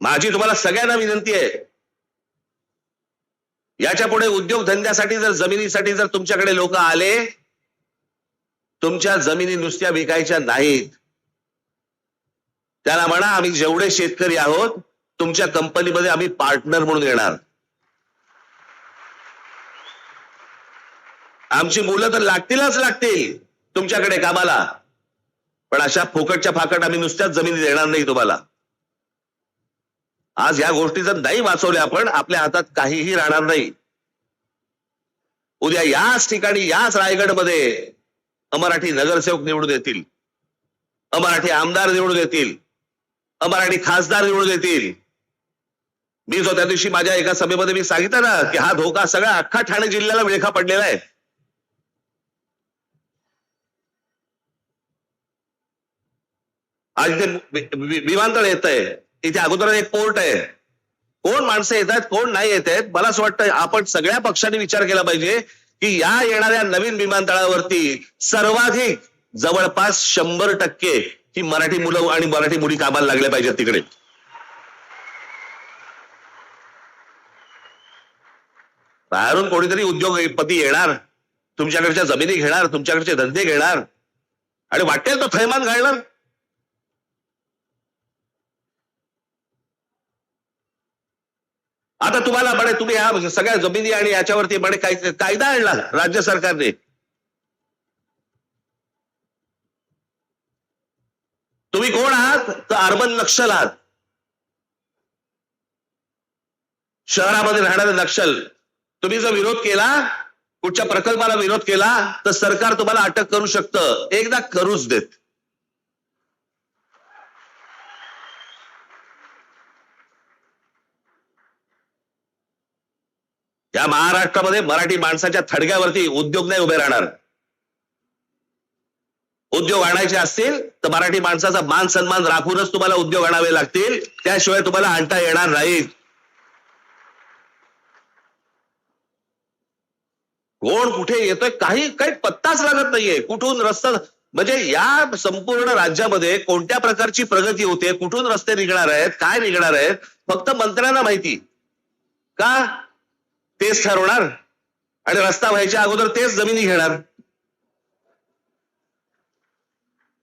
माझी तुम्हाला सगळ्यांना विनंती आहे. याच्यापुढे उद्योगधंद्यासाठी जर जमिनीसाठी जर तुमच्याकडे लोक आले तुमच्या जमिनी नुसत्या विकायच्या नाहीत. त्याला म्हणा आम्ही जेवढे शेतकरी आहोत तुमच्या कंपनीमध्ये आम्ही पार्टनर म्हणून येणार. आमची मुलं तर लागतीलच लागतील तुमच्याकडे कामाला. पण अशा फुकटच्या फाकट आम्ही नुसत्याच जमिनी देणार नाही तुम्हाला. आज या गोष्टी जर नाही वाचवल्या आपण आपल्या हातात काहीही राहणार नाही. उद्या याच ठिकाणी याच रायगडमध्ये अमराठी नगरसेवक निवडून येतील. अमराठी आमदार निवडून येतील. अमराठी खासदार निवडून येतील. मी जो त्या दिवशी माझ्या एका सभेमध्ये मी सांगितलं ना की हा धोका सगळा अख्खा ठाणे जिल्ह्याला विळखा पडलेला आहे. आज इथे विमानतळ येत आहे इथे अगोदर एक कोर्ट आहे. कोण माणसं येत आहेत कोण नाही येत आहेत मला असं वाटतं आपण सगळ्या पक्षांनी विचार केला पाहिजे की या येणाऱ्या नवीन विमानतळावरती सर्वाधिक जवळपास शंभर टक्के ही मराठी मुलं आणि मराठी मुली कामाला लागल्या पाहिजेत तिकडे. बाहेरून कोणीतरी उद्योगपती येणार तुमच्याकडच्या जमिनी घेणार तुमच्याकडचे धंदे घेणार आणि वाटेल तो थैमान घालणार. आता तुम्हाला म्हणे तुम्ही ह्या सगळ्या जमिनी आणि याच्यावरती म्हणे काय- कायदा आणला राज्य सरकारने. तुम्ही कोण आहात? तर अर्बन नक्षल आहात. शहरामध्ये राहणारे नक्षल. तुम्ही जर विरोध केला कुठच्या प्रकल्पाला विरोध केला तर सरकार तुम्हाला अटक करू शकतं. एकदा करूच देत. या महाराष्ट्रामध्ये मराठी माणसाच्या थडग्यावरती उद्योग नाही उभे राहणार. उद्योग आणायचे असतील तर मराठी माणसाचा मान सन्मान राखूनच तुम्हाला उद्योग आणावे लागतील. त्याशिवाय तुम्हाला आणता येणार नाही कोण कुठे येतोय काही काही पत्ताच लागत नाहीये. कुठून रस्ता म्हणजे या संपूर्ण राज्यामध्ये कोणत्या प्रकारची प्रगती होते कुठून रस्ते निघणार आहेत काय निघणार आहेत फक्त मंत्र्यांना माहिती. का? तेच ठरवणार आणि रस्ता व्हायच्या अगोदर तेच जमिनी घेणार.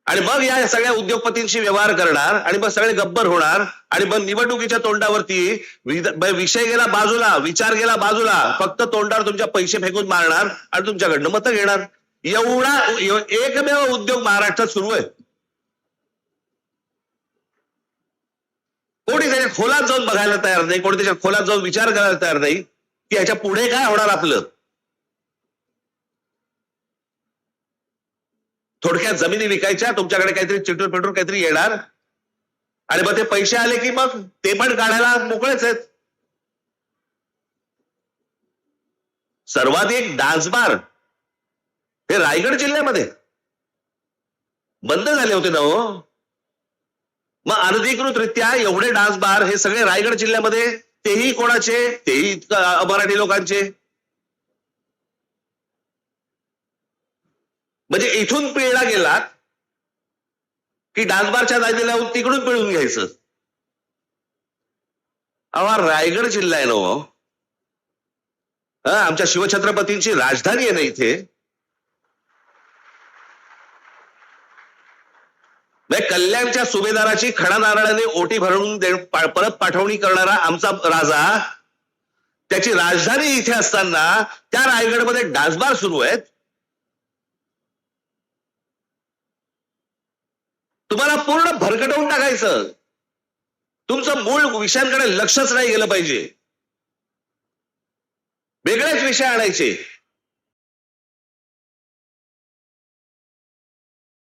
आणि मग या सगळ्या उद्योगपतींशी व्यवहार करणार आणि मग सगळे गब्बर होणार आणि मग निवडणुकीच्या तोंडावरती विषय गेला बाजूला विचार गेला बाजूला फक्त तोंडावर तुमच्या पैसे फेकून मारणार आणि तुमच्याकडनं मतं घेणार. एवढा एकमेव उद्योग महाराष्ट्रात सुरू आहे. कोणी त्याच्या खोलात जाऊन बघायला तयार नाही कोणी त्याच्या खोलात जाऊन विचार करायला तयार नाही. की याच्यापुढे काय होणार आपलं? थोडक्यात जमिनी विकायच्या तुमच्याकडे काहीतरी चिटून पेटून काहीतरी येणार. आणि मग ते पैसे आले की मग ते पण काढायला मोकळेच आहेत. सर्वाधिक डान्स बार हे रायगड जिल्ह्यामध्ये. बंद झाले होते ना हो? मग अनधिकृतरित्या एवढे डान्स बार हे सगळे रायगड जिल्ह्यामध्ये तेही कोणाचे? तेही मराठी लोकांचे. म्हणजे इथून पिळला गेलात की डासबारच्या दादी लावून तिकडून पिळून घ्यायचं. अहो रायगड जिल्हा आहे ना हो. आमच्या शिवछत्रपतींची राजधानी आहे ना इथे. म्हणजे कल्याणच्या सुभेदाराची खडा नारळाने ओटी भरून परत पाठवणी करणारा आमचा राजा त्याची राजधानी इथे असताना त्या रायगडमध्ये डासबार सुरू आहेत. तुम्हाला पूर्ण भरकटवून टाकायचं. तुमचं मूळ विषयांकडे लक्षच नाही गेलं पाहिजे. वेगळेच विषय आणायचे.